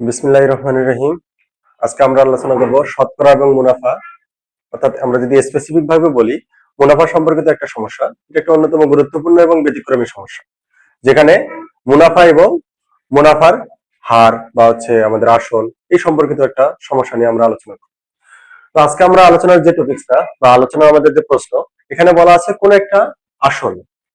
বিসমিল্লাহ রহমান রহিম। আজকে আমরা আলোচনা করব শতকরা এবং মুনাফা। অর্থাৎ আমরা যদি স্পেসিফিক ভাবে বলি, মুনাফা সম্পর্কিত একটা সমস্যা, এটা একটা অন্যতম গুরুত্বপূর্ণ এবং ব্যতিক্রমী সমস্যা। যেখানে মুনাফা এবং মুনাফার হার বা হচ্ছে আমাদের আসল, এই সম্পর্কিত একটা সমস্যা নিয়ে আমরা আলোচনা করব। তো আজকে আমরা আলোচনার যে টপিকসটা বা আলোচনা আমাদের যে প্রশ্ন, এখানে বলা আছে কোন একটা আসল,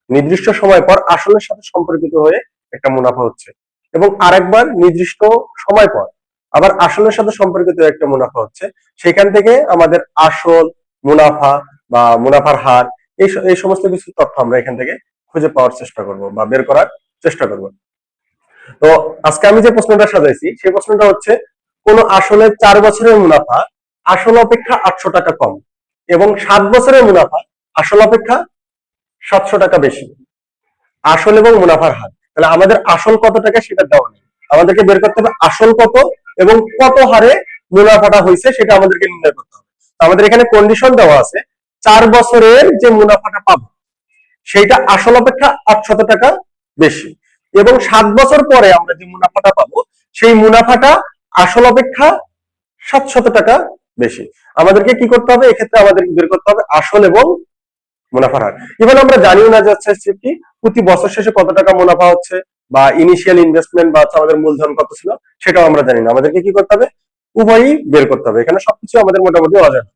নির্দিষ্ট সময় পর আসলের সাথে সম্পর্কিত হয়ে একটা মুনাফা হচ্ছে। এবং আরেকবার নির্দিষ্ট সময় পর। আবার আসলের সাথে সম্পর্কিত একটা মুনাফা হচ্ছে। সেখান থেকে আমাদের আসল মুনাফা বা মুনাফার হার, এই এই সমস্ত কিছু তথ্য আমরা এখান থেকে খুঁজে পাওয়ার চেষ্টা করব বা বের করার চেষ্টা করব। তো আজকে আমি যে প্রশ্নটা সাজাইছি, সেই প্রশ্নটা হচ্ছে, কোন আসলে চার বছরের মুনাফা আসল অপেক্ষা আটশো টাকা কম এবং সাত বছরের মুনাফা আসল অপেক্ষা সাতশো টাকা বেশি। আসল এবং মুনাফার হার। তাহলে আমাদের আসল কত টাকা সেটা দেওয়া নেই আমাদেরকে বের করতে হবে আসল কত এবং কত হারে মুনাফাটা হয়েছে সেটা আমাদেরকে নির্ণয় করতে হবে। আমাদের এখানে কন্ডিশন দেওয়া আছে, চার বছরের যে মুনাফাটা পাবো, সেইটা আসল অপেক্ষা আটশত টাকা বেশি এবং সাত বছর পরে আমরা যে মুনাফাটা পাবো, সেই মুনাফাটা আসল অপেক্ষা সাতশত টাকা বেশি। আমাদেরকে কি করতে হবে? এক্ষেত্রে আমাদের বের করতে হবে আসল এবং মুনাফার হার ইভেন আমরা জানিও না যাচ্ছে কি, প্রতি বছর শেষে কত টাকা মুনাফা হচ্ছে বা ইনিশিয়াল ইনভেস্টমেন্ট বা আমাদের মূলধন কত ছিল, সেটাও আমরা জানি না। আমাদেরকে কি করতে হবে? উভয়ই বের করতে হবে। এখানে সবকিছু আমাদের মোটামুটি অজানা।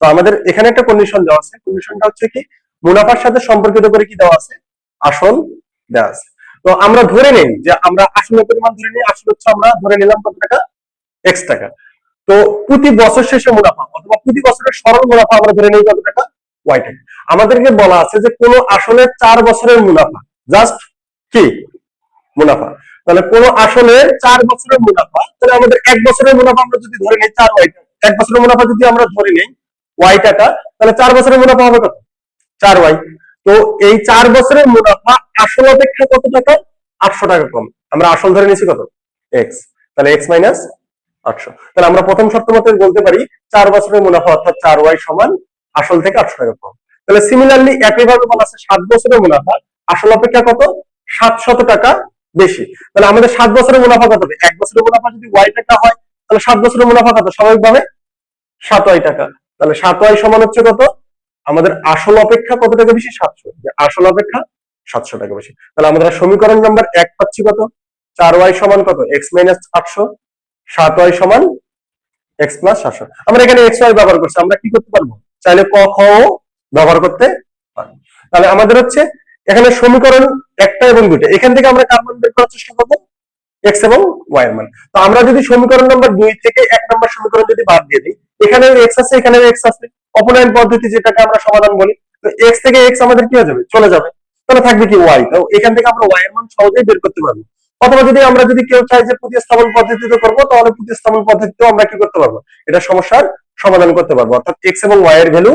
তো আমাদের এখানে একটা কন্ডিশন দেওয়া আছে। কন্ডিশনটা হচ্ছে কি, মুনাফার সাথে সম্পর্কিত করে কি দেওয়া আছে? আসল দেওয়া আছে। তো আমরা ধরে নেই যে আমরা আসলের পরিমাণ ধরে নিই আসল হচ্ছে আমরা ধরে নিলাম কত টাকা? এক্স টাকা। তো প্রতি বছর শেষে মুনাফা অথবা প্রতি বছরের সরল মুনাফা আমরা ধরে নিই কত টাকা? ওয়াই আমাদেরকে বলা আছে যে কোন আসলে চার বছরের মুনাফা। জাস্ট কি? মুনাফা। তাহলে কোন আসলে চার বছরের মুনাফা, তাহলে আমাদের এক বছরের মুনাফা আমরা যদি ধরে নিই, চার ওয়াই টাকা এক বছরের মুনাফা যদি আমরা ধরে নিই ওয়াই টাকা তাহলে চার বছরের মুনাফা হবে কত? চার ওয়াই তো এই চার বছরের মুনাফা আসল অপেক্ষা কত টাকা? আটশো টাকা কম। আমরা আসল ধরে নিয়েছি কত? এক্স তাহলে এক্স মাইনাস আটশো। তাহলে আমরা প্রথম শর্ত মতে বলতে পারি, চার বছরের মুনাফা অর্থাৎ চার ওয়াই সমান আসল থেকে আটশো টাকা কম তাহলে সিমিলারলি একইভাবে বলা আছে সাত বছরের মুনাফা, আসল অপেক্ষা কত? সাতশত টাকা বেশি। তাহলে আমাদের সাত বছরের মুনাফা কত এক বছরের মুনাফা যদি ওয়াই টাকা হয়, তাহলে সাত বছরের মুনাফা কত? স্বাভাবিকভাবে সাত ওয়াই টাকা। তাহলে সাত ওয়াই সমান হচ্ছে কত? আমাদের আসল অপেক্ষা কত টাকা বেশি? সাতশো। আসল অপেক্ষা সাতশো টাকা বেশি। তাহলে আমরা সমীকরণ নাম্বার এক পাচ্ছি কত? চার ওয়াই সমান কত? এক্স মাইনাস আটশো, সাত ওয়াই সমান এক্স প্লাস সাতশো আমরা এখানে এক্স ওয়াই ব্যবহার করছি। আমরা কি করতে পারব? চাইলে ক, খ ব্যবহার করতে পারব তাহলে আমাদের হচ্ছে এখানে সমীকরণ একটা এবং দুইটা। এখান থেকে আমরা কার মান বের করার চেষ্টা করব এক্স এবং ওয়াই এর মান। তো আমরা যদি সমীকরণ নাম্বার দুই থেকে এক নম্বর সমীকরণ যদি বাদ দিয়ে দিই, এখানে এক্স আছে, এখানে এক্স আছে। অপনয়ন পদ্ধতি যেটাকে আমরা সমাধান বলি, তো এক্স থেকে এক্স আমাদের কি হয়ে যাবে? চলে যাবে। তাহলে থাকবে কি ওয়াই তো এখান থেকে আমরা ওয়াই এর মান সহজেই বের করতে পারব। অথবা যদি আমরা যদি কেউ চাই যে প্রতিস্থাপন পদ্ধতিতে করব, তাহলে প্রতিস্থাপন পদ্ধতিতেও আমরা কি করতে পারব? এটা সমস্যার সমাধান করতে পারব। অর্থাৎ এক্স এবং ওয়াই এর ভ্যালু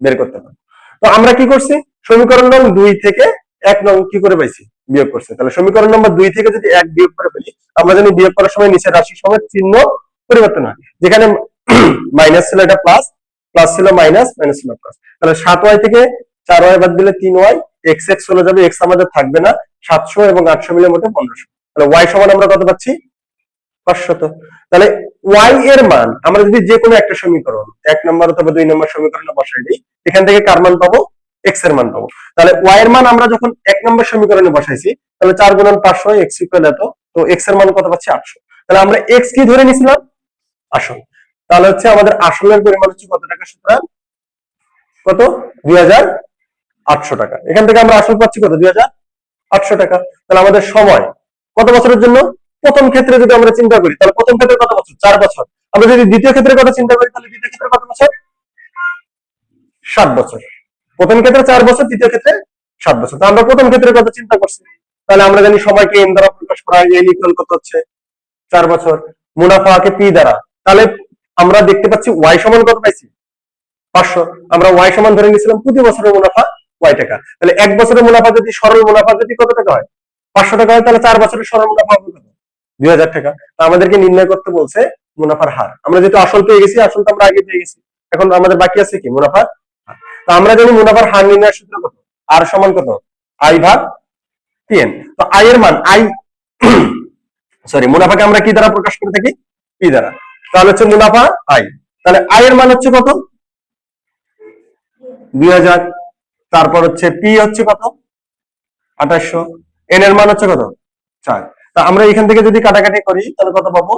বের করতে পারব। তো আমরা কি করছি? সমীকরণ নং দুই থেকে এক নং কি করে পাইছি? বিয়োগ করছে। তাহলে সমীকরণ নম্বর দুই থেকে যদি এক বিয়োগ করে ফেলি আমরা জানি বিয়োগ করার সময় নিচের রাশির সময় চিহ্ন পরিবর্তন হয়। যেখানে মাইনাস ছিল এটা প্লাস প্লাস ছিল মাইনাস মাইনাস ছিল প্লাস তাহলে সাত ওয়াই থেকে চার ওয়াই বাদ দিলে তিন ওয়াই এক্স এক্স চলে যাবে এক্স আমাদের থাকবে না। সাতশো এবং আটশো মিলে মোটে পনেরোশো। তাহলে ওয়াই সমান আমরা কত পাচ্ছি? পাঁচশত। তাহলে ওয়াই এর মান, আমরা যদি যে কোনো একটা সমীকরণ, এক নম্বর অথবা দুই নম্বর সমীকরণে বসাই দিই, এখান থেকে কার মান পাবো? এক্সের মান পাবো। তাহলে ওয়াই এর মান আমরা যখন এক নম্বর সমীকরণে বসাইছি, তাহলে চার গুণন পাঁচশো এক্স ইকুয়াল এত, তো এক্সের মান কত পাচ্ছি? আটশো। তাহলে আমরা এক্স কি ধরে নিছিলাম আসল। তাহলে হচ্ছে আমাদের আসলের পরিমাণ হচ্ছে কত টাকা সুতরাং? কত? দুই হাজার আটশো টাকা। এখান থেকে আমরা আসল পাচ্ছি কত? দুই হাজার আটশো টাকা। তাহলে আমাদের সময় কত বছরের জন্য? প্রথম ক্ষেত্রে যদি আমরা চিন্তা করি, তাহলে প্রথম ক্ষেত্রে কত বছর? চার বছর। আমরা যদি দ্বিতীয় ক্ষেত্রে কথা চিন্তা করি, তাহলে দ্বিতীয় ক্ষেত্রে কত বছর? সাত বছর। প্রথম ক্ষেত্রে চার বছর দ্বিতীয় ক্ষেত্রে সাত বছর। তো আমরা প্রথম ক্ষেত্রে কথা চিন্তা করছি। তাহলে আমরা জানি সময়কে এন দ্বারা প্রকাশ করা হয় এন ইকুয়াল কত হচ্ছে চার বছর। মুনাফাকে পি দ্বারা। তাহলে আমরা দেখতে পাচ্ছি ওয়াই সমান কত পাইছি? পাঁচশো। আমরা ওয়াই সমান ধরে নিয়েছিলাম প্রতি বছরের মুনাফা ওয়াই টাকা। তাহলে এক বছরের মুনাফা যদি সরল মুনাফা যদি কত টাকা হয়? পাঁচশো টাকা হয়, তাহলে চার বছরের সরল মুনাফা হবে কত? দুই হাজার টাকা। আমাদেরকে নির্ণয় করতে বলছে মুনাফার হার। আমরা যেহেতু আসল পেয়ে গেছি, আসল তো আমরা আগে পেয়ে গেছি। এখন আমাদের বাকি আছে কি? মুনাফার তো আমরা জানি মুনাফার হার নির্ণয়ের সূত্র কত? আর সমান কত? আই ভাগ টিএন তো আই এর মান, আই সরি মুনাফাকে আমরা কি দ্বারা প্রকাশ করে থাকি? পি দ্বারা। তাহলে হচ্ছে মুনাফা আই। তাহলে আয়ের মান হচ্ছে কত? দুই হাজার। তারপর হচ্ছে পি হচ্ছে কত? আঠাশশো। এন এর মান হচ্ছে কত? চার। তা আমরা এখান থেকে যদি কাটাকাটি করি, তাহলে কত পাবো?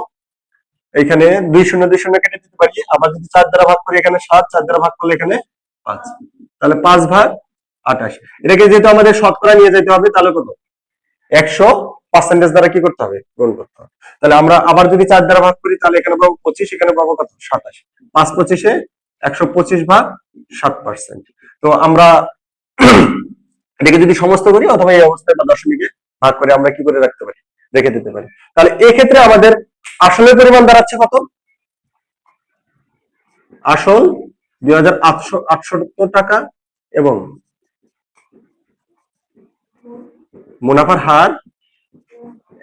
এখানে দুই শূন্য দুই শূন্য কেটে দিতে পারি। আবার যদি চার দ্বারা ভাগ করি, এখানে সাত, চার দ্বারা ভাগ করলে এখানে পাঁচ। তাহলে পাঁচ ভাগ আঠাশ। এটাকে যেহেতু আমাদের শতকরা নিয়ে যেতে হবে, তাহলে কত? একশো পার্সেন্টেজ দ্বারা কি করতে হবে? গুণ করতে হবে। তাহলে আমরা আবার যদি চার দ্বারা ভাগ করি, তাহলে এখানে পাবো পঁচিশ, এখানে পাবো কত? সাতাশ। পাঁচ পঁচিশে একশো পঁচিশ ভাগ সাত পার্সেন্ট তো আমরা এটাকে যদি সমস্ত করি, অথবা এই অবস্থায় বা দশমিকে ভাগ করে আমরা কি করে রাখতে পারি? রেখে দিতে পারি। তাহলে এক্ষেত্রে আমাদের আসলের পরিমাণ দাঁড়াচ্ছে কত? আসল দুই হাজার আটশো আটষট্টি টাকা এবং মুনাফার হার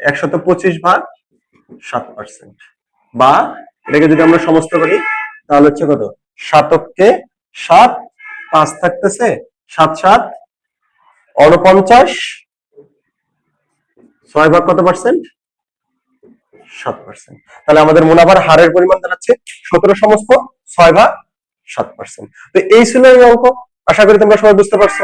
একশত পঁচিশ ভাগ সাত পার্সেন্ট বা এটাকে যদি আমরা সমস্ত করি, তাহলে হচ্ছে কত? শতককে সাত, পাঁচ থাকতেছে সাত সাত অনপঞ্চাশ ছয় ভাগ কত পার্সেন্ট সাত পার্সেন্ট তাহলে আমাদের মুনাফার হারের পরিমাণ দাঁড়াচ্ছে সতেরো সমস্ত ছয় ভাগ সাত পার্সেন্ট তো এই ছিল এই অঙ্ক। আশা করি তোমরা সবাই বুঝতে পারছ।